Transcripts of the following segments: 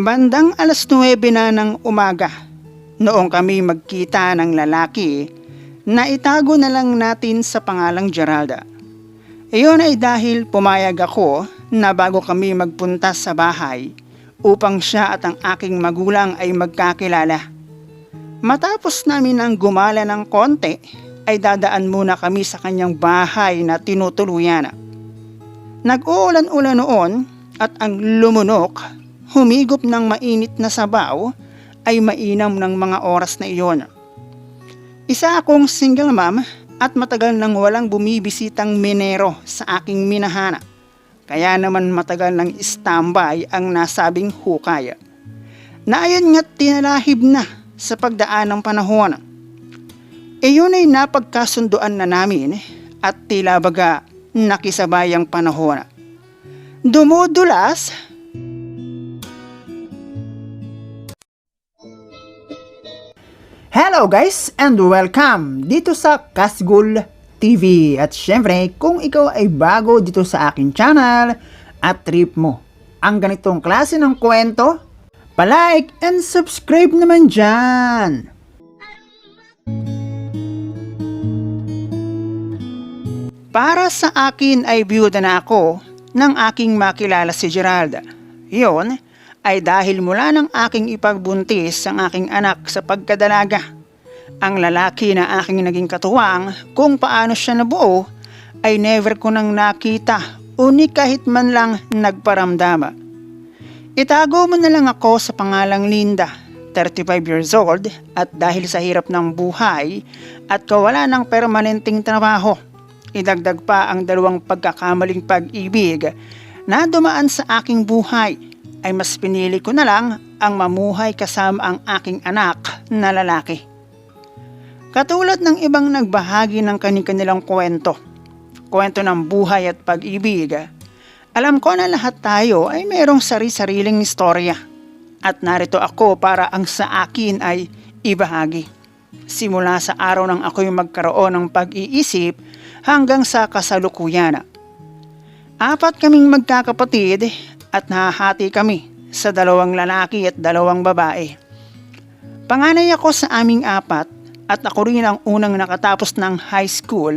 Bandang alas 9 na ng umaga, noong kami magkita ng lalaki na itago na lang natin sa pangalang Geralda. Iyon ay dahil pumayag ako na bago kami magpunta sa bahay upang siya at ang aking magulang ay magkakilala. Matapos namin ang gumala ng konti, ay dadaan muna kami sa kanyang bahay na tinutuluyan. Nag-uulan-ulan noon at ang lumunok, humigop ng mainit na sabaw, ay mainam ng mga oras na iyon. Isa akong single mom at matagal nang walang bumibisitang minero sa aking minahana. Kaya naman matagal ng standby ang nasabing hukay. Na ayon nga't tinalahib na sa pagdaan ng panahon. Iyon ay napagkasunduan na namin at tila baga nakisabayang panahon. Dumudulas Hello guys and welcome dito sa Kasgul TV. At syempre, kung ikaw ay bago dito sa akin channel at trip mo ang ganitong klase ng kwento, palike and subscribe naman dyan. Para sa akin ay biyuda na ako nang aking makilala si Geralda. Iyon ay dahil mula ng aking ipagbuntis ang aking anak sa pagkadalaga. Ang lalaki na aking naging katuwang kung paano siya nabuo ay never ko nang nakita o ni kahit man lang nagparamdama. Itago mo na lang ako sa pangalang Linda, 35 years old at dahil sa hirap ng buhay at kawala ng permanenteng trabaho Idagdag pa ang dalawang pagkakamaling pag-ibig na dumaan sa aking buhay ay mas pinili ko na lang ang mamuhay kasama ang aking anak na lalaki. Katulad ng ibang nagbahagi ng kanilang kwento, kwento ng buhay at pag-ibig, alam ko na lahat tayo ay mayroong sari-sariling istorya at narito ako para ang sa akin ay ibahagi. Simula sa araw nang ako'y magkaroon ng pag-iisip hanggang sa kasalukuyan. Apat kaming magkakapatid at nahahati kami sa dalawang lalaki at dalawang babae. Panganay ako sa aming apat at ako rin ang unang nakatapos ng high school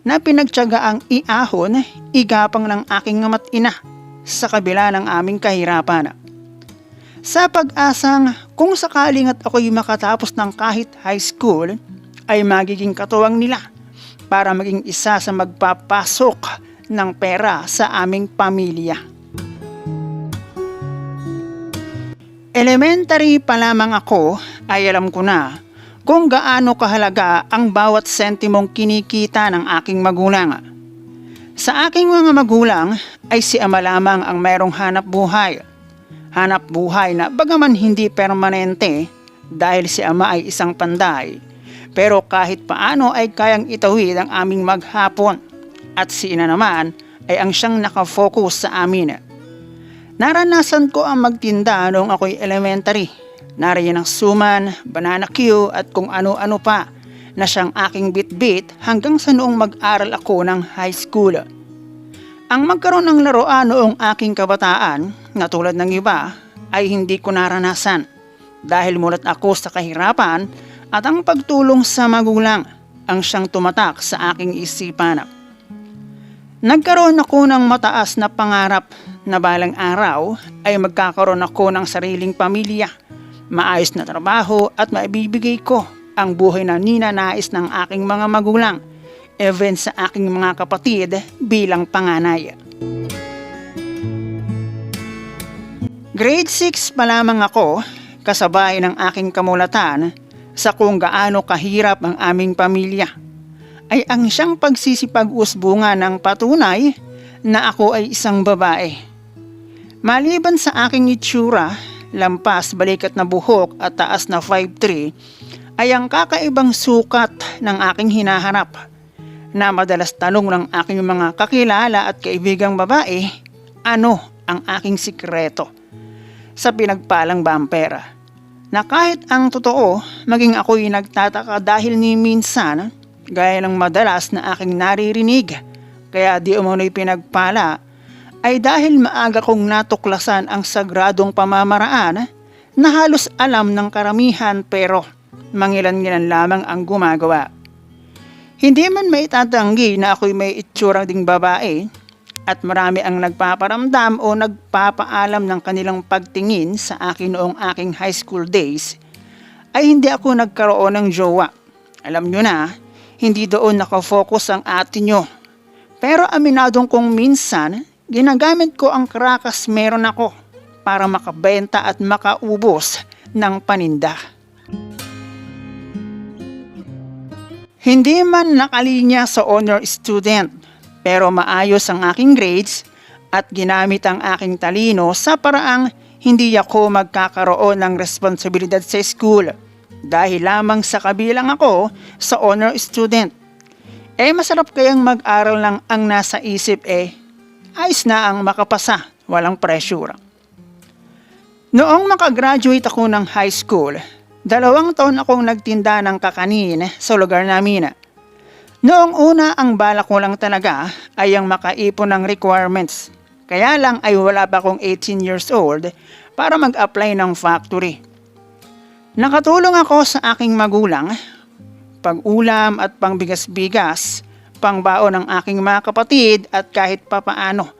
na pinagtyaga ang iahon igapang ng aking amat ina sa kabila ng aming kahirapan. Sa pag-asang kung sakaling at ako'y makatapos ng kahit high school ay magiging katuwang nila para maging isa sa magpapasok ng pera sa aming pamilya. Elementary pa lamang ako ay alam ko na kung gaano kahalaga ang bawat sentimong kinikita ng aking magulang. Sa aking mga magulang ay si ama lamang ang mayroong hanap buhay. Hanap buhay na bagaman hindi permanente dahil si ama ay isang panday pero kahit paano ay kayang itawid ang aming maghapon at si ina naman ay ang siyang nakafocus sa amin. Naranasan ko ang magtinda noong ako'y elementary. Nariyan ang suman, banana Q at kung ano-ano pa na siyang aking bit-bit hanggang sa noong mag-aral ako ng high school. Ang magkaroon ng laruan noong aking kabataan, na tulad ng iba, ay hindi ko naranasan dahil mulat ako sa kahirapan at ang pagtulong sa magulang ang siyang tumatak sa aking isipan. Nagkaroon ako ng mataas na pangarap na balang araw ay magkakaroon ako ng sariling pamilya, maayos na trabaho at maibibigay ko ang buhay na ninanais ng aking mga magulang, even sa aking mga kapatid bilang panganay. Grade 6 pa lamang ako, kasabay ng aking kamulatan sa kung gaano kahirap ang aming pamilya ay ang siyang pagsisipag-usbunga ng patunay na ako ay isang babae. Maliban sa aking itsura, lampas, balikat na buhok at taas na 5'3 ay ang kakaibang sukat ng aking hinaharap na madalas tanong ng aking mga kakilala at kaibigang babae, ano ang aking sikreto sa pinagpalang bampera? Na kahit ang totoo, maging ako'y nagtataka dahil ni minsan, gaya ng madalas na aking naririnig, kaya di umano'y pinagpala, ay dahil maaga kong natuklasan ang sagradong pamamaraan na halos alam ng karamihan pero mangilan-ngilan lamang ang gumagawa. Hindi man may tatanggi na ako'y may itsura ding babae at marami ang nagpaparamdam o nagpapaalam ng kanilang pagtingin sa akin noong aking high school days ay hindi ako nagkaroon ng jowa. Alam nyo na, hindi doon nakafocus ang atin nyo. Pero aminadong kong minsan, ginagamit ko ang krakas meron ako para makabenta at makaubos ng paninda. Hindi man nakalinya sa honor student, pero maayos ang aking grades at ginamit ang aking talino sa paraang hindi ako magkakaroon ng responsibilidad sa school dahil lamang sa kabilang ako sa honor student. Eh masarap kayang mag-aral lang ang nasa isip eh. Ayos na ang makapasa, walang pressure. Noong makagraduate ako ng high school, dalawang taon akong nagtinda ng kakanin sa lugar namin. Noong una ang bala ko lang talaga ay ang makaipon ng requirements. Kaya lang ay wala pa akong 18 years old para mag-apply ng factory. Nakatulong ako sa aking magulang, pag-ulam at pangbigas-bigas, pangbaon ng aking mga kapatid at kahit papaano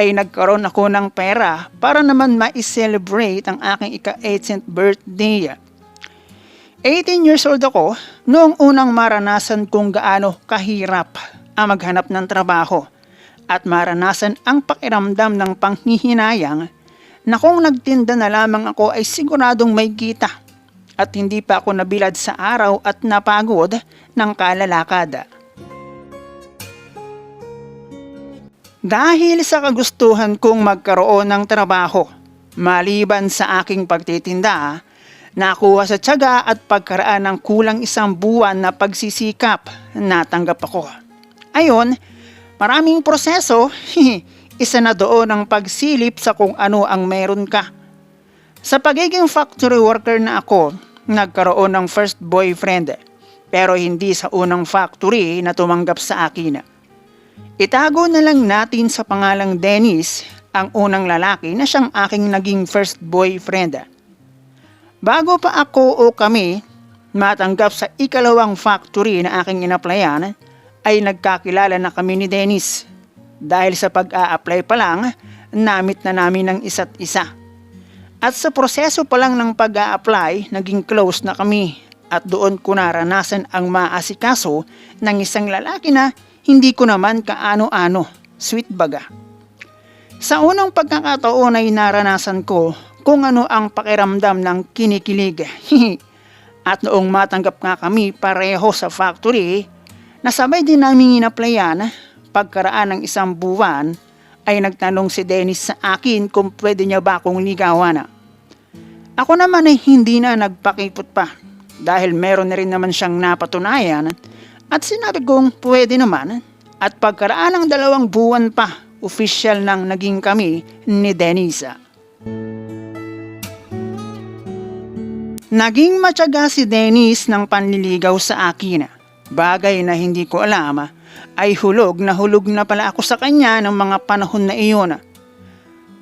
ay nagkaroon ako ng pera para naman ma-celebrate ang aking ika-18th birthday. 18 years old ako noong unang maranasan kung gaano kahirap ang maghanap ng trabaho at maranasan ang pakiramdam ng panghihinayang na kung nagtinda na lamang ako ay siguradong may kita at hindi pa ako nabilad sa araw at napagod ng kalalakad. Dahil sa kagustuhan kong magkaroon ng trabaho, maliban sa aking pagtitinda, nakuha sa tiyaga at pagkaraan ng kulang isang buwan na pagsisikap, natanggap ako. Ayon, maraming proseso, isa na doon ang pagsilip sa kung ano ang meron ka. Sa pagiging factory worker na ako, nagkaroon ng first boyfriend, pero hindi sa unang factory na tumanggap sa akin. Itago na lang natin sa pangalang Dennis ang unang lalaki na siyang aking naging first boyfriend. Bago pa ako o kami matanggap sa ikalawang factory na aking inaplayan, ay nagkakilala na kami ni Dennis. Dahil sa pag-a-apply pa lang, namit na namin ng isa't isa. At sa proseso pa lang ng pag-a-apply, naging close na kami at doon ko naranasan ang maasikaso ng isang lalaki na hindi ko naman kaano-ano, sweet baga. Sa unang pagkakataon ay naranasan ko kung ano ang pakiramdam ng kinikilig. At noong matanggap nga kami pareho sa factory, nasabay din namin inaplayan pagkaraan ng isang buwan ay nagtanong si Dennis sa akin kung pwede niya ba akong ligawan. Ako naman ay hindi na nagpakipot pa dahil meron na rin naman siyang napatunayan at sinabi kong pwede naman at pagkaraan ng dalawang buwan pa, official nang naging kami ni Denisa. Naging matyaga si Dennis ng panliligaw sa akin. Bagay na hindi ko alam ay hulog na hulog na pala ako sa kanya ng mga panahon na iyon.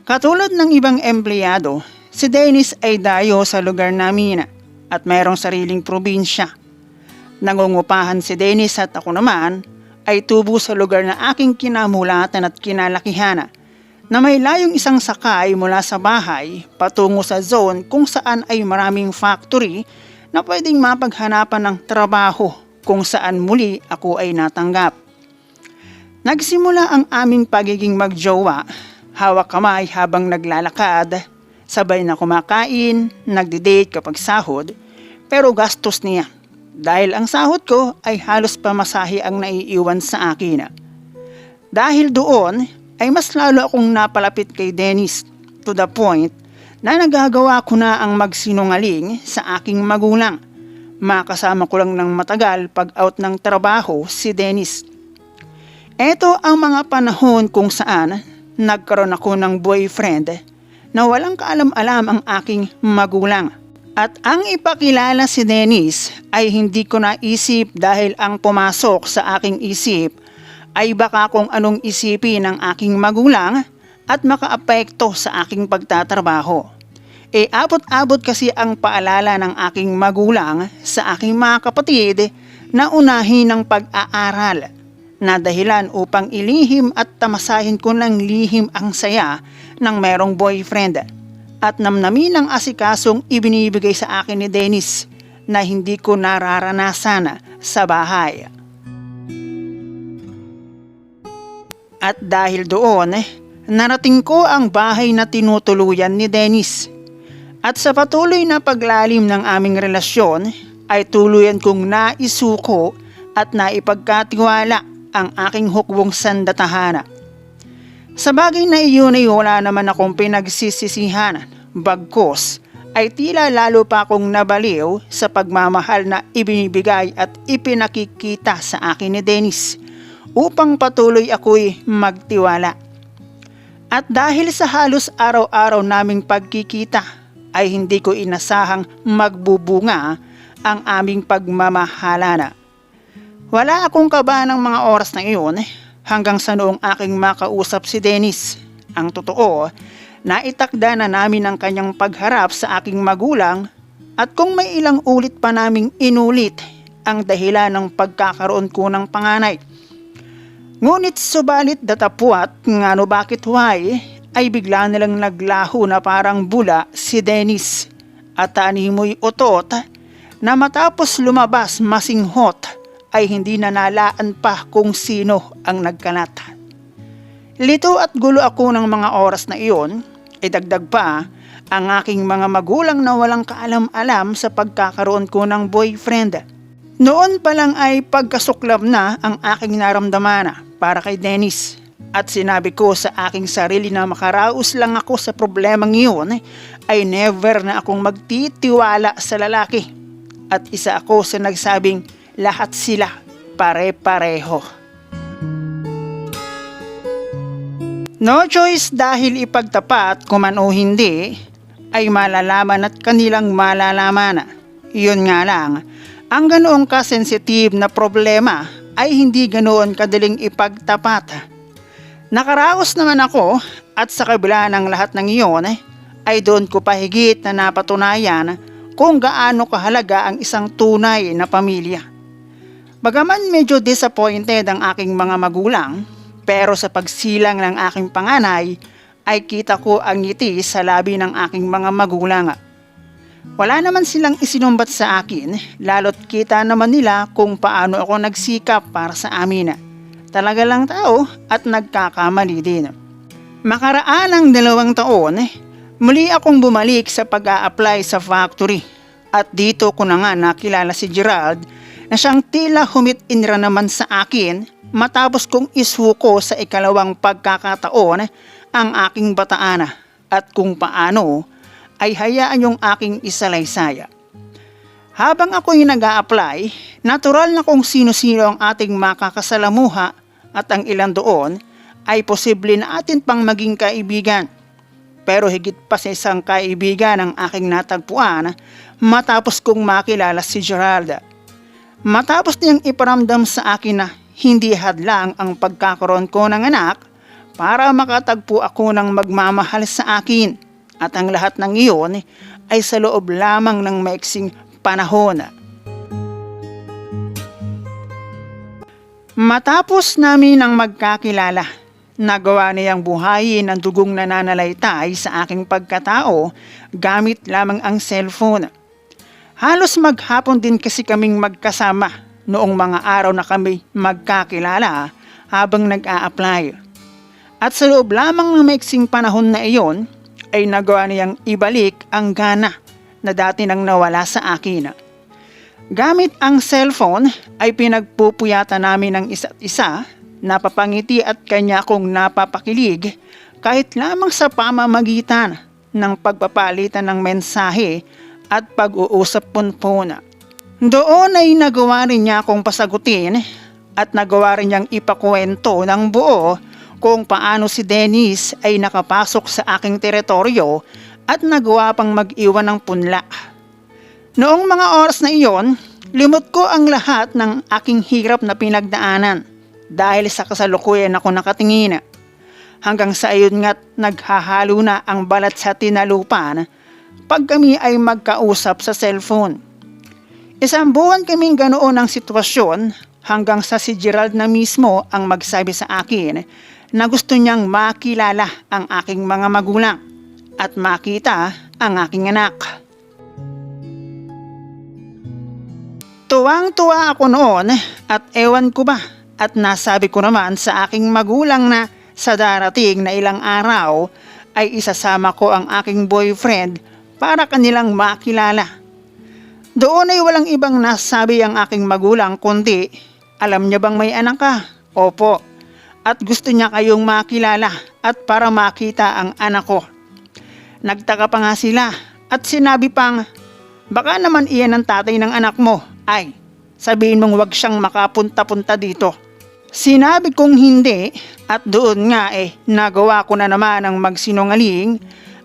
Katulad ng ibang empleyado, si Dennis ay dayo sa lugar namin at mayroong sariling probinsya. Nangungupahan si Dennis at ako naman ay tubo sa lugar na aking kinamulatan at kinalakihan na may layong isang sakay mula sa bahay patungo sa zone kung saan ay maraming factory na pwedeng mapaghanapan ng trabaho kung saan muli ako ay natanggap. Nagsimula ang aming pagiging magjowa, hawak kamay habang naglalakad, sabay na kumakain, nagdi-date kapag sahod, pero gastos niya dahil ang sahod ko ay halos pamasahe ang naiiwan sa akin. Dahil doon ay mas lalo akong napalapit kay Dennis to the point na nagagawa ko na ang magsinungaling sa aking magulang. Makasama ko lang ng matagal pag out ng trabaho si Dennis. Ito ang mga panahon kung saan nagkaroon ako ng boyfriend na walang kaalam-alam ang aking magulang. At ang ipakilala si Dennis ay hindi ko naisip dahil ang pumasok sa aking isip ay baka kung anong isipin ng aking magulang at makaapekto sa aking pagtatrabaho. E abot-abot kasi ang paalala ng aking magulang sa aking mga kapatid na unahin ng pag-aaral na dahilan upang ilihim at tamasahin ko ng lihim ang saya ng merong boyfriend at namnamin ang asikasong ibinibigay sa akin ni Dennis na hindi ko nararanasan sa bahay. At dahil doon, narating ko ang bahay na tinutuluyan ni Dennis. At sa patuloy na paglalim ng aming relasyon, ay tuluyan kong naisuko at naipagkatiwala ang aking hukbong sandatahana. Sa bagay na iyon ay wala naman akong pinagsisisihan, bagkos ay tila lalo pa akong nabaliw sa pagmamahal na ibinibigay at ipinakikita sa akin ni Dennis upang patuloy ako'y magtiwala. At dahil sa halos araw-araw naming pagkikita ay hindi ko inasahang magbubunga ang aming pagmamahalana. Wala akong kaba ng mga oras na iyon hanggang sa noong aking makausap si Dennis. Ang totoo, naitakda na namin ang kanyang pagharap sa aking magulang at kung may ilang ulit pa naming inulit ang dahilan ng pagkakaroon ko ng panganay. Ngunit subalit datapuat nga no bakit why ay bigla nilang naglaho na parang bula si Dennis at animoy utot na matapos lumabas masinghot ay hindi nanalaan pa kung sino ang nagkalat. Lito at gulo ako ng mga oras na iyon, idagdag pa ang aking mga magulang na walang kaalam-alam sa pagkakaroon ko ng boyfriend. Noon pa lang ay pagkasuklab na ang aking naramdaman para kay Dennis. At sinabi ko sa aking sarili na makaraos lang ako sa problemang iyon ay never na akong magtitiwala sa lalaki. At isa ako sa nagsabing lahat sila pare-pareho. No choice dahil ipagtapat kung man o hindi ay malalaman at kanilang malalaman. Yun nga lang, ang ganoong kasensitive na problema ay hindi ganoon kadaling ipagtapat. Nakaraos naman ako at sa kabila ng lahat ng iyon ay doon ko pahigit na napatunayan kung gaano kahalaga ang isang tunay na pamilya. Bagaman medyo disappointed ang aking mga magulang, pero sa pagsilang ng aking panganay ay kita ko ang ngiti sa labi ng aking mga magulang. Wala naman silang isinumbat sa akin, lalo't kita naman nila kung paano ako nagsikap para sa amin. Talaga lang tao at nagkakamali din. Makaraan ng dalawang taon, muli akong bumalik sa pag-a-apply sa factory. At dito ko na nga nakilala si Gerald na siyang tila humit-inra naman sa akin matapos kong isuko sa ikalawang pagkakataon ang aking bataan at kung paano ay hayaan yung aking isalaysaya. Habang ako'y nag apply natural na kung sino-sino ang ating makakasalamuha at ang ilan doon ay posible na atin pang maging kaibigan. Pero higit pa sa isang kaibigan ang aking natagpuan matapos kong makilala si Geralda. Matapos niyang iparamdam sa akin na hindi hadlang ang pagkakaroon ko ng anak para makatagpo ako ng magmamahal sa akin at ang lahat ng iyon ay sa loob lamang ng maiksing panahon. Matapos namin ang magkakilala, nagawa niyang buhayin ang dugong nananalaytay sa aking pagkatao gamit lamang ang cellphone. Halos maghapon din kasi kaming magkasama noong mga araw na kami magkakilala habang nag-a-apply. At sa loob lamang ng maiksing panahon na iyon ay nagawa niyang ibalik ang gana na dati nang nawala sa akin. Gamit ang cellphone ay pinagpupuyata namin ng isa't isa, napapangiti at kanya akong napapakilig kahit lamang sa pamamagitan ng pagpapalitan ng mensahe at pag-uusap punpuna. Doon ay nagawa rin niya akong pasagutin at nagawa rin niyang ipakwento ng buo kung paano si Dennis ay nakapasok sa aking teritoryo at nagawa pang mag-iwan ng punla. Noong mga oras na iyon, limot ko ang lahat ng aking hirap na pinagdaanan dahil sa kasalukuyan ako nakatingin. hanggang sa ayun nga't naghahalo na ang balat sa tinalupan pag kami ay magkausap sa cellphone. Isang buwan kaming ganoon ang sitwasyon hanggang sa si Gerald na mismo ang magsabi sa akin na gusto niyang makilala ang aking mga magulang at makita ang aking anak. Tuwang-tuwa ako noon at ewan ko ba at nasabi ko naman sa aking magulang na sa darating na ilang araw ay isasama ko ang aking boyfriend para kanilang makilala. Doon ay walang ibang nasabi ang aking magulang kundi alam niya bang may anak ka? Opo. At gusto niya kayong makilala at para makita ang anak ko. Nagtaka pa nga sila at sinabi pang baka naman iyan ang tatay ng anak mo. Ay, sabihin mong wag siyang makapunta-punta dito. Sinabi kong hindi at doon nga eh nagawa ko na naman ang magsinungaling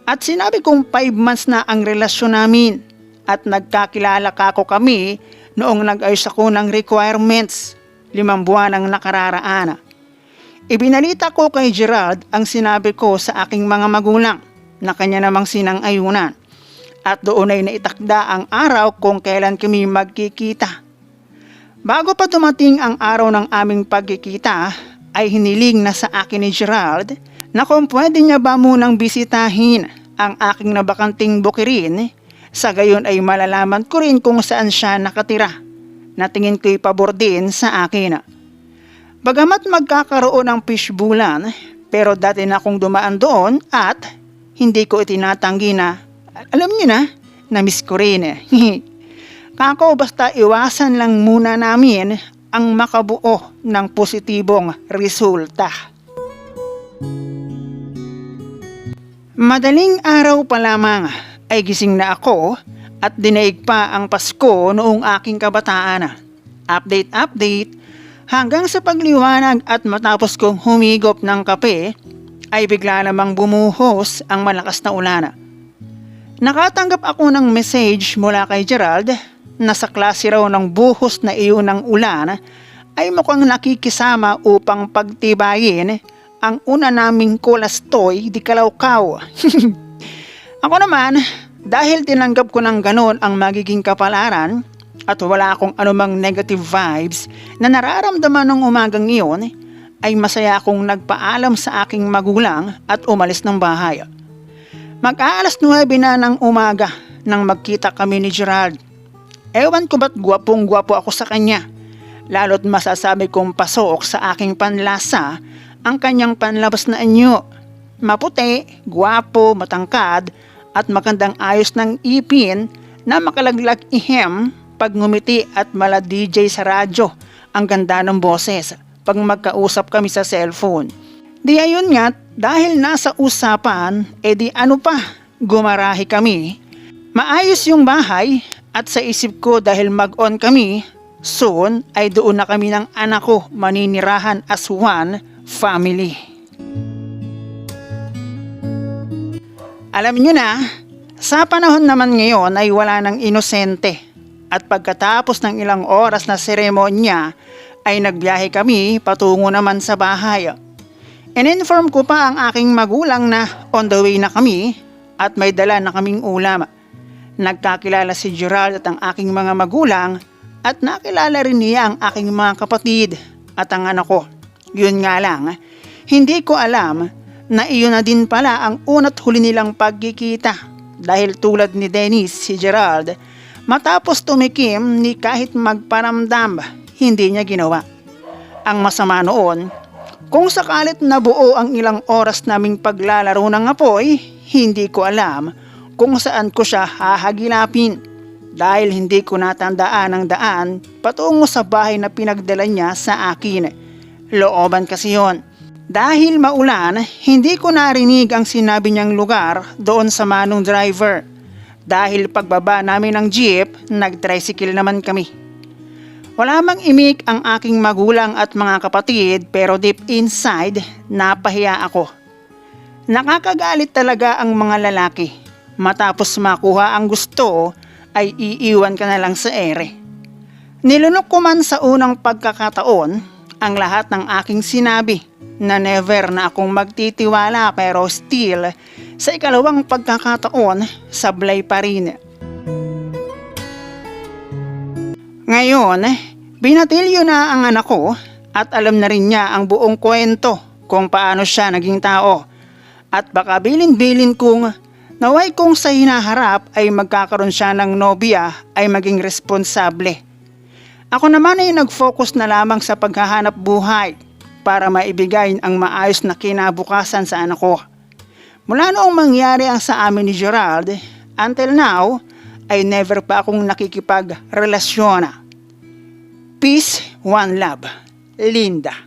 at sinabi kong 5 months na ang relasyon namin at nagkakilala ka ko kami noong nag-ayos ako ng requirements limang buwan ang nakararaan. Ibinalita ko kay Gerald ang sinabi ko sa aking mga magulang na kanya namang sinang-ayunan at doon ay naitakda ang araw kung kailan kami magkikita. Bago pa dumating ang araw ng aming pagkikita, ay hiniling na sa akin ni Gerald na kung pwede niya ba munang bisitahin ang aking nabakanting bukirin, sa gayon ay malalaman ko rin kung saan siya nakatira, na tingin ko'y pabor din sa akin. Bagamat magkakaroon ng fishbulan, pero dati na akong dumaan doon at hindi ko itinatanggi na, alam niyo na, na-miss ko rin. Kako basta iwasan lang muna namin ang makabuo ng positibong resulta. Madaling araw pa lamang ay gising na ako at dinaig pa ang Pasko noong aking kabataan. Update update hanggang sa pagliwanag at matapos kong humigop ng kape ay bigla namang bumuhos ang malakas na ulan. Nakatanggap ako ng message mula kay Gerald na sa klase raw ng buhos na iyon ng ulan ay mukhang nakikisama upang pagtibayin ang una naming kolastoy di kalawkaw. Ako naman, dahil tinanggap ko ng ganon ang magiging kapalaran at wala akong anumang negative vibes na nararamdaman ng umagang iyon, ay masaya akong nagpaalam sa aking magulang at umalis ng bahay. Mag-aalas 9 na ng umaga nang magkita kami ni Gerald. Ewan ko ba't gwapong gwapo ako sa kanya. Lalo't masasabi kong pasok sa aking panlasa ang kanyang panlabas na anyo. Maputi, gwapo, matangkad, at magandang ayos ng ipin na makalaglag ihem pag ngumiti at mala DJ sa radyo ang ganda ng boses pag magkausap kami sa cellphone. Di ayun nga, dahil nasa usapan, edi ano pa, gumarahi kami. Maayos yung bahay at sa isip ko dahil mag-on kami, soon ay doon na kami ng anak ko maninirahan as one family. Alam nyo na, sa panahon naman ngayon ay wala ng inosente at pagkatapos ng ilang oras na seremonya ay nagbiyahe kami patungo naman sa bahay. In-inform ko pa ang aking magulang na on the way na kami at may dala na kaming ulam. Nagkakilala si Gerald at ang aking mga magulang at nakilala rin niya ang aking mga kapatid at ang anak ko. Yun nga lang, hindi ko alam na iyon na din pala ang una't huli nilang pagkikita dahil tulad ni Dennis si Gerald matapos tumikim ni kahit magparamdam hindi niya ginawa. Ang masama noon, kung sakalit nabuo ang ilang oras naming paglalaro ng apoy, hindi ko alam kung saan ko siya hahagilapin dahil hindi ko natandaan ang daan patungo sa bahay na pinagdala niya sa akin. Looban kasi yon. Dahil maulan, hindi ko narinig ang sinabi niyang lugar doon sa manong driver. Dahil pagbaba namin ng jeep, nag-tricycle naman kami. Wala mang imik ang aking magulang at mga kapatid pero deep inside, napahiya ako. Nakakagalit talaga ang mga lalaki. Matapos makuha ang gusto, ay iiwan ka na lang sa ere. Nilunok ko man sa unang pagkakataon ang lahat ng aking sinabi na never na akong magtitiwala pero still sa ikalawang pagkakataon sablay pa rin. Ngayon, binatilyo na ang anak ko at alam na rin niya ang buong kwento kung paano siya naging tao. At baka bilin-bilin kung naway kung sa hinaharap ay magkakaroon siya ng nobya ay maging responsable. Ako naman ay nag-focus na lamang sa paghahanap buhay para maibigay ang maayos na kinabukasan sa anak ko. Mula noong mangyari ang sa amin ni Gerald, until now, ay never pa akong nakikipagrelasyon. Peace, one love. Linda.